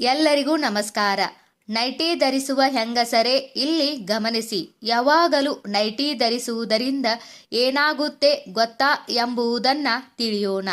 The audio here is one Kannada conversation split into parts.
ಎಲ್ಲರಿಗೂ ನಮಸ್ಕಾರ. ನೈಟಿ ಧರಿಸುವ ಹೆಂಗಸರೇ, ಇಲ್ಲಿ ಗಮನಿಸಿ. ಯಾವಾಗಲೂ ನೈಟಿ ಧರಿಸುವುದರಿಂದ ಏನಾಗುತ್ತೆ ಗೊತ್ತಾ ಎಂಬುದನ್ನ ತಿಳಿಯೋಣ.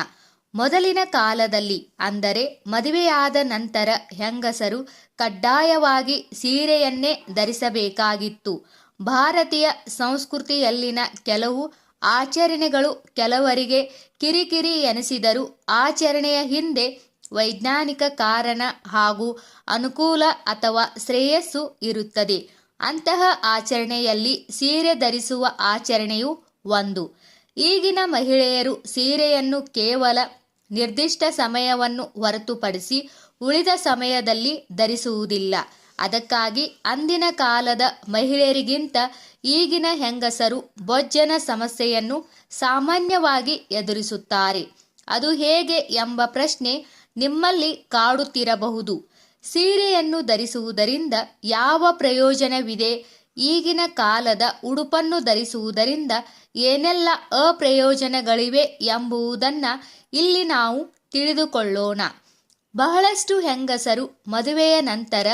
ಮೊದಲಿನ ಕಾಲದಲ್ಲಿ, ಅಂದರೆ ಮದುವೆಯಾದ ನಂತರ, ಹೆಂಗಸರು ಕಡ್ಡಾಯವಾಗಿ ಸೀರೆಯನ್ನೇ ಧರಿಸಬೇಕಾಗಿತ್ತು. ಭಾರತೀಯ ಸಂಸ್ಕೃತಿಯಲ್ಲಿನ ಕೆಲವು ಆಚರಣೆಗಳು ಕೆಲವರಿಗೆ ಕಿರಿಕಿರಿ ಎನಿಸಿದರೂ, ಆಚರಣೆಯ ಹಿಂದೆ ವೈಜ್ಞಾನಿಕ ಕಾರಣ ಹಾಗೂ ಅನುಕೂಲ ಅಥವಾ ಶ್ರೇಯಸ್ಸು ಇರುತ್ತದೆ. ಅಂತಹ ಆಚರಣೆಯಲ್ಲಿ ಸೀರೆ ಧರಿಸುವ ಆಚರಣೆಯು ಒಂದು. ಈಗಿನ ಮಹಿಳೆಯರು ಸೀರೆಯನ್ನು ಕೇವಲ ನಿರ್ದಿಷ್ಟ ಸಮಯವನ್ನು ಹೊರತುಪಡಿಸಿ ಉಳಿದ ಸಮಯದಲ್ಲಿ ಧರಿಸುವುದಿಲ್ಲ. ಅದಕ್ಕಾಗಿ ಅಂದಿನ ಕಾಲದ ಮಹಿಳೆಯರಿಗಿಂತ ಈಗಿನ ಹೆಂಗಸರು ಬೊಜ್ಜನ ಸಮಸ್ಯೆಯನ್ನು ಸಾಮಾನ್ಯವಾಗಿ ಎದುರಿಸುತ್ತಾರೆ. ಅದು ಹೇಗೆ ಎಂಬ ಪ್ರಶ್ನೆ ನಿಮ್ಮಲ್ಲಿ ಕಾಡುತ್ತಿರಬಹುದು. ಸೀರೆಯನ್ನು ಧರಿಸುವುದರಿಂದ ಯಾವ ಪ್ರಯೋಜನವಿದೆ? ಈಗಿನ ಕಾಲದ ಉಡುಪನ್ನು ಧರಿಸುವುದರಿಂದ ಏನೆಲ್ಲ ಅಪ್ರಯೋಜನಗಳಿವೆ ಎಂಬುದನ್ನು ಇಲ್ಲಿ ನಾವು ತಿಳಿದುಕೊಳ್ಳೋಣ. ಬಹಳಷ್ಟು ಹೆಂಗಸರು ಮದುವೆಯ ನಂತರ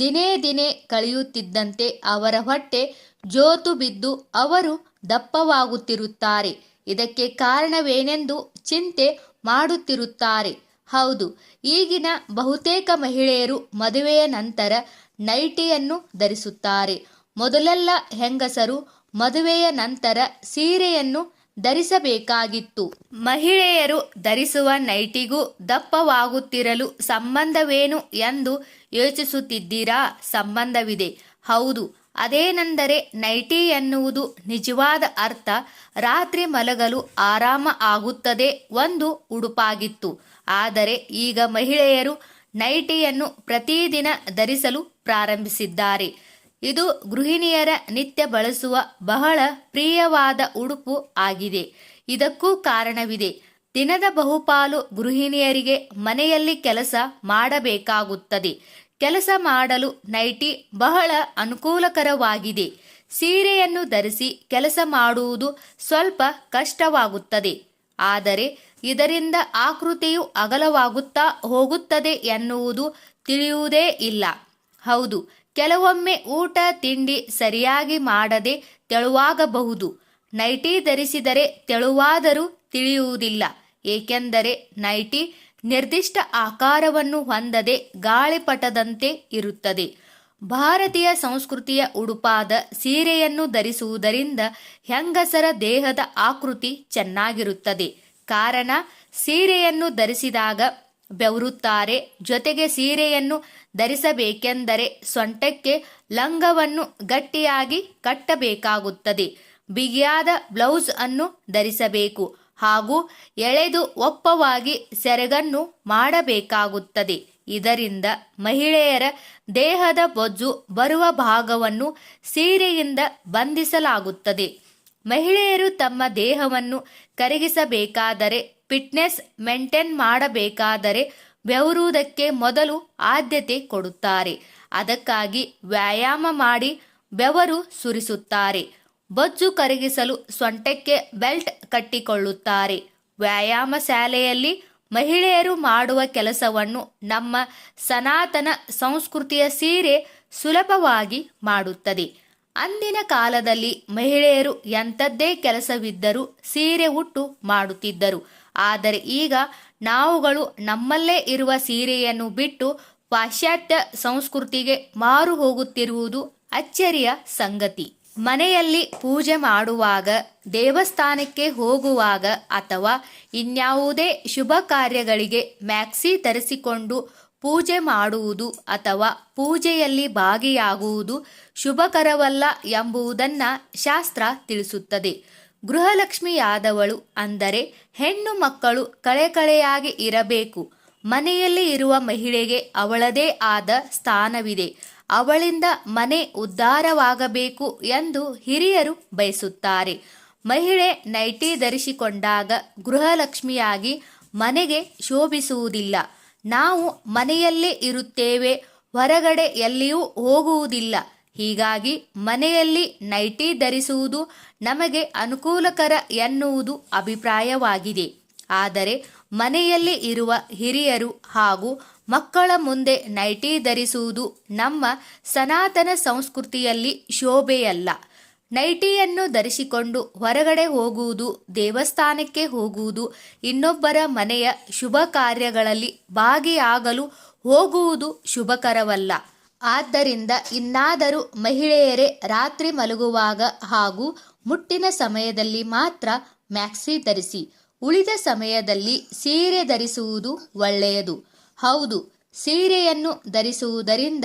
ದಿನೇ ದಿನೇ ಕಳೆಯುತ್ತಿದ್ದಂತೆ ಅವರ ಹೊಟ್ಟೆ ಜೋತು ಬಿದ್ದು ಅವರು ದಪ್ಪವಾಗುತ್ತಿರುತ್ತಾರೆ. ಇದಕ್ಕೆ ಕಾರಣವೇನೆಂದು ಚಿಂತೆ ಮಾಡುತ್ತಿರುತ್ತಾರೆ. ಹೌದು, ಈಗಿನ ಬಹುತೇಕ ಮಹಿಳೆಯರು ಮದುವೆಯ ನಂತರ ನೈಟಿಯನ್ನು ಧರಿಸುತ್ತಾರೆ. ಮೊದಲೆಲ್ಲ ಹೆಂಗಸರು ಮದುವೆಯ ನಂತರ ಸೀರೆಯನ್ನು ಧರಿಸಬೇಕಾಗಿತ್ತು. ಮಹಿಳೆಯರು ಧರಿಸುವ ನೈಟಿಗೂ ದಪ್ಪವಾಗುತ್ತಿರಲು ಸಂಬಂಧವೇನು ಎಂದು ಯೋಚಿಸುತ್ತಿದ್ದೀರಾ? ಸಂಬಂಧವಿದೆ. ಹೌದು ಅದೇನೆಂದರೆ ನೈಟಿ ಎನ್ನುವುದು ನಿಜವಾದ ಅರ್ಥ. ರಾತ್ರಿ ಮಲಗಲು ಆರಾಮ ಆಗುತ್ತದೆ, ಒಂದು ಉಡುಪಾಗಿತ್ತು. ಆದರೆ ಈಗ ಮಹಿಳೆಯರು ನೈಟಿಯನ್ನು ಪ್ರತಿದಿನ ಧರಿಸಲು ಪ್ರಾರಂಭಿಸಿದ್ದಾರೆ. ಇದು ಗೃಹಿಣಿಯರ ನಿತ್ಯ ಬಳಸುವ ಬಹಳ ಪ್ರಿಯವಾದ ಉಡುಪು ಆಗಿದೆ. ಇದಕ್ಕೂ ಕಾರಣವಿದೆ. ದಿನದ ಬಹುಪಾಲು ಗೃಹಿಣಿಯರಿಗೆ ಮನೆಯಲ್ಲಿ ಕೆಲಸ ಮಾಡಬೇಕಾಗುತ್ತದೆ. ಕೆಲಸ ಮಾಡಲು ನೈಟಿ ಬಹಳ ಅನುಕೂಲಕರವಾಗಿದೆ. ಸೀರೆಯನ್ನು ಧರಿಸಿ ಕೆಲಸ ಮಾಡುವುದು ಸ್ವಲ್ಪ ಕಷ್ಟವಾಗುತ್ತದೆ. ಆದರೆ ಇದರಿಂದ ಆಕೃತಿಯು ಅಗಲವಾಗುತ್ತಾ ಹೋಗುತ್ತದೆ ಎನ್ನುವುದು ತಿಳಿಯುವುದೇ ಇಲ್ಲ. ಹೌದು, ಕೆಲವೊಮ್ಮೆ ಊಟ, ತಿಂಡಿ ಸರಿಯಾಗಿ ಮಾಡದೆ ತೆಳುವಾಗಬಹುದು. ನೈಟಿ ಧರಿಸಿದರೆ ತೆಳುವಾದರೂ ತಿಳಿಯುವುದಿಲ್ಲ. ಏಕೆಂದರೆ ನೈಟಿ ನಿರ್ದಿಷ್ಟ ಆಕಾರವನ್ನು ಹೊಂದದೆ ಗಾಳಿಪಟದಂತೆ ಇರುತ್ತದೆ. ಭಾರತೀಯ ಸಂಸ್ಕೃತಿಯ ಉಡುಪಾದ ಸೀರೆಯನ್ನು ಧರಿಸುವುದರಿಂದ ಹೆಂಗಸರ ದೇಹದ ಆಕೃತಿ ಚೆನ್ನಾಗಿರುತ್ತದೆ. ಕಾರಣ, ಸೀರೆಯನ್ನು ಧರಿಸಿದಾಗ ಬೆವರುತ್ತಾರೆ. ಜೊತೆಗೆ ಸೀರೆಯನ್ನು ಧರಿಸಬೇಕೆಂದರೆ ಸೊಂಟಕ್ಕೆ ಲಂಗವನ್ನು ಗಟ್ಟಿಯಾಗಿ ಕಟ್ಟಬೇಕಾಗುತ್ತದೆ. ಬಿಗಿಯಾದ ಬ್ಲೌಸ್ ಅನ್ನು ಧರಿಸಬೇಕು. ಹಾಗೂ ಎಳೆದು ಒಪ್ಪವಾಗಿ ಸೆರಗನ್ನು ಮಾಡಬೇಕಾಗುತ್ತದೆ. ಇದರಿಂದ ಮಹಿಳೆಯರ ದೇಹದ ಬೊಜ್ಜು ಬರುವ ಭಾಗವನ್ನು ಸೀರೆಯಿಂದ ಬಂಧಿಸಲಾಗುತ್ತದೆ. ಮಹಿಳೆಯರು ತಮ್ಮ ದೇಹವನ್ನು ಕರಗಿಸಬೇಕಾದರೆ, ಫಿಟ್ನೆಸ್ ಮೇಂಟೈನ್ ಮಾಡಬೇಕಾದರೆ ಬೆವರುವುದಕ್ಕೆ ಮೊದಲು ಆದ್ಯತೆ ಕೊಡುತ್ತಾರೆ. ಅದಕ್ಕಾಗಿ ವ್ಯಾಯಾಮ ಮಾಡಿ ಬೆವರು ಸುರಿಸುತ್ತಾರೆ. ಬೊಜ್ಜು ಕರಗಿಸಲು ಸೊಂಟಕ್ಕೆ ಬೆಲ್ಟ್ ಕಟ್ಟಿಕೊಳ್ಳುತ್ತಾರೆ. ವ್ಯಾಯಾಮ ಶಾಲೆಯಲ್ಲಿ ಮಹಿಳೆಯರು ಮಾಡುವ ಕೆಲಸವನ್ನು ನಮ್ಮ ಸನಾತನ ಸಂಸ್ಕೃತಿಯ ಸೀರೆ ಸುಲಭವಾಗಿ ಮಾಡುತ್ತದೆ. ಅಂದಿನ ಕಾಲದಲ್ಲಿ ಮಹಿಳೆಯರು ಎಂಥದ್ದೇ ಕೆಲಸವಿದ್ದರೂ ಸೀರೆ ಉಟ್ಟು ಮಾಡುತ್ತಿದ್ದರು. ಆದರೆ ಈಗ ನಾವುಗಳು ನಮ್ಮಲ್ಲೇ ಇರುವ ಸೀರೆಯನ್ನು ಬಿಟ್ಟು ಪಾಶ್ಚಾತ್ಯ ಸಂಸ್ಕೃತಿಗೆ ಮಾರು ಹೋಗುತ್ತಿರುವುದು ಅಚ್ಚರಿಯ ಸಂಗತಿ. ಮನೆಯಲ್ಲಿ ಪೂಜೆ ಮಾಡುವಾಗ, ದೇವಸ್ಥಾನಕ್ಕೆ ಹೋಗುವಾಗ ಅಥವಾ ಇನ್ಯಾವುದೇ ಶುಭ ಕಾರ್ಯಗಳಿಗೆ ಮ್ಯಾಕ್ಸಿ ತರಿಸಿಕೊಂಡು ಪೂಜೆ ಮಾಡುವುದು ಅಥವಾ ಪೂಜೆಯಲ್ಲಿ ಭಾಗಿಯಾಗುವುದು ಶುಭಕರವಲ್ಲ ಎಂಬುದನ್ನು ಶಾಸ್ತ್ರ ತಿಳಿಸುತ್ತದೆ. ಗೃಹಲಕ್ಷ್ಮಿಯಾದವಳು ಅಂದರೆ ಹೆಣ್ಣು ಮಕ್ಕಳು ಕಳೆಕಳೆಯಾಗಿ ಇರಬೇಕು. ಮನೆಯಲ್ಲಿ ಇರುವ ಮಹಿಳೆಗೆ ಅವಳದೇ ಆದ ಸ್ಥಾನವಿದೆ. ಅವಳಿಂದ ಮನೆ ಉದ್ಧಾರವಾಗಬೇಕು ಎಂದು ಹಿರಿಯರು ಬಯಸುತ್ತಾರೆ. ಮಹಿಳೆ ನೈಟಿ ಧರಿಸಿಕೊಂಡಾಗ ಗೃಹಲಕ್ಷ್ಮಿಯಾಗಿ ಮನೆಗೆ ಶೋಭಿಸುವುದಿಲ್ಲ. ನಾವು ಮನೆಯಲ್ಲೇ ಇರುತ್ತೇವೆ, ಹೊರಗಡೆ ಎಲ್ಲಿಯೂ ಹೋಗುವುದಿಲ್ಲ. ಹೀಗಾಗಿ ಮನೆಯಲ್ಲಿ ನೈಟಿ ಧರಿಸುವುದು ನಮಗೆ ಅನುಕೂಲಕರ ಎನ್ನುವುದು ಅಭಿಪ್ರಾಯವಾಗಿದೆ. ಆದರೆ ಮನೆಯಲ್ಲಿ ಇರುವ ಹಿರಿಯರು ಹಾಗೂ ಮಕ್ಕಳ ಮುಂದೆ ನೈಟಿ ಧರಿಸುವುದು ನಮ್ಮ ಸನಾತನ ಸಂಸ್ಕೃತಿಯಲ್ಲಿ ಶೋಭೆಯಲ್ಲ. ನೈಟಿಯನ್ನು ಧರಿಸಿಕೊಂಡು ಹೊರಗಡೆ ಹೋಗುವುದು, ದೇವಸ್ಥಾನಕ್ಕೆ ಹೋಗುವುದು, ಇನ್ನೊಬ್ಬರ ಮನೆಯ ಶುಭ ಕಾರ್ಯಗಳಲ್ಲಿ ಭಾಗಿಯಾಗಲು ಹೋಗುವುದು ಶುಭಕರವಲ್ಲ. ಆದ್ದರಿಂದ ಇನ್ನಾದರೂ ಮಹಿಳೆಯರೇ ರಾತ್ರಿ ಮಲಗುವಾಗ ಹಾಗೂ ಮುಟ್ಟಿನ ಸಮಯದಲ್ಲಿ ಮಾತ್ರ ಮ್ಯಾಕ್ಸಿ ಧರಿಸಿ. ಉಳಿದ ಸಮಯದಲ್ಲಿ ಸೀರೆ ಧರಿಸುವುದು ಒಳ್ಳೆಯದು. ಹೌದು, ಸೀರೆಯನ್ನು ಧರಿಸುವುದರಿಂದ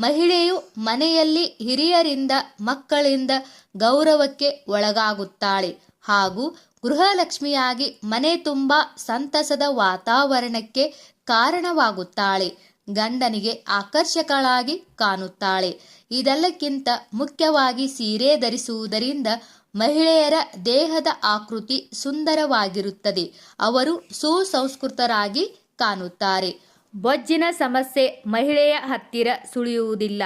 ಮಹಿಳೆಯು ಮನೆಯಲ್ಲಿ ಹಿರಿಯರಿಂದ ಮಕ್ಕಳಿಂದ ಗೌರವಕ್ಕೆ ಒಳಗಾಗುತ್ತಾಳೆ ಹಾಗೂ ಗೃಹಲಕ್ಷ್ಮಿಯಾಗಿ ಮನೆ ತುಂಬ ಸಂತಸದ ವಾತಾವರಣಕ್ಕೆ ಕಾರಣವಾಗುತ್ತಾಳೆ. ಗಂಡನಿಗೆ ಆಕರ್ಷಕಳಾಗಿ ಕಾಣುತ್ತಾಳೆ. ಇದೆಲ್ಲಕ್ಕಿಂತ ಮುಖ್ಯವಾಗಿ ಸೀರೆ ಧರಿಸುವುದರಿಂದ ಮಹಿಳೆಯರ ದೇಹದ ಆಕೃತಿ ಸುಂದರವಾಗಿರುತ್ತದೆ. ಅವರು ಸುಸಂಸ್ಕೃತರಾಗಿ ಕಾಣುತ್ತಾರೆ. ಬೊಜ್ಜಿನ ಸಮಸ್ಯೆ ಮಹಿಳೆಯ ಹತ್ತಿರ ಸುಳಿಯುವುದಿಲ್ಲ.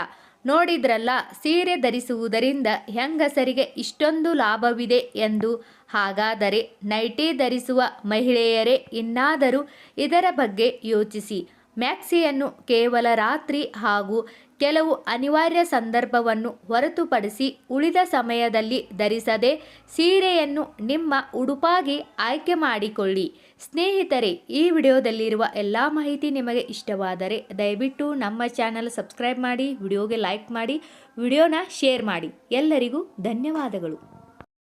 ನೋಡಿದ್ರಲ್ಲ, ಸೀರೆ ಧರಿಸುವುದರಿಂದ ಹೆಂಗಸರಿಗೆ ಇಷ್ಟೊಂದು ಲಾಭವಿದೆ ಎಂದು. ಹಾಗಾದರೆ ನೈಟಿ ಧರಿಸುವ ಮಹಿಳೆಯರೇ ಇನ್ನಾದರೂ ಇದರ ಬಗ್ಗೆ ಯೋಚಿಸಿ. ಮ್ಯಾಕ್ಸಿಯನ್ನು ಕೇವಲ ರಾತ್ರಿ ಹಾಗೂ ಕೆಲವು ಅನಿವಾರ್ಯ ಸಂದರ್ಭವನ್ನು ಹೊರತುಪಡಿಸಿ ಉಳಿದ ಸಮಯದಲ್ಲಿ ಧರಿಸದೆ ಸೀರೆಯನ್ನು ನಿಮ್ಮ ಉಡುಪಾಗಿ ಆಯ್ಕೆ ಮಾಡಿಕೊಳ್ಳಿ. ಸ್ನೇಹಿತರೆ, ಈ ವಿಡಿಯೋದಲ್ಲಿರುವ ಎಲ್ಲ ಮಾಹಿತಿ ನಿಮಗೆ ಇಷ್ಟವಾದರೆ ದಯವಿಟ್ಟು ನಮ್ಮ ಚಾನಲ್ ಸಬ್ಸ್ಕ್ರೈಬ್ ಮಾಡಿ, ವಿಡಿಯೋಗೆ ಲೈಕ್ ಮಾಡಿ, ವಿಡಿಯೋನ ಶೇರ್ ಮಾಡಿ. ಎಲ್ಲರಿಗೂ ಧನ್ಯವಾದಗಳು.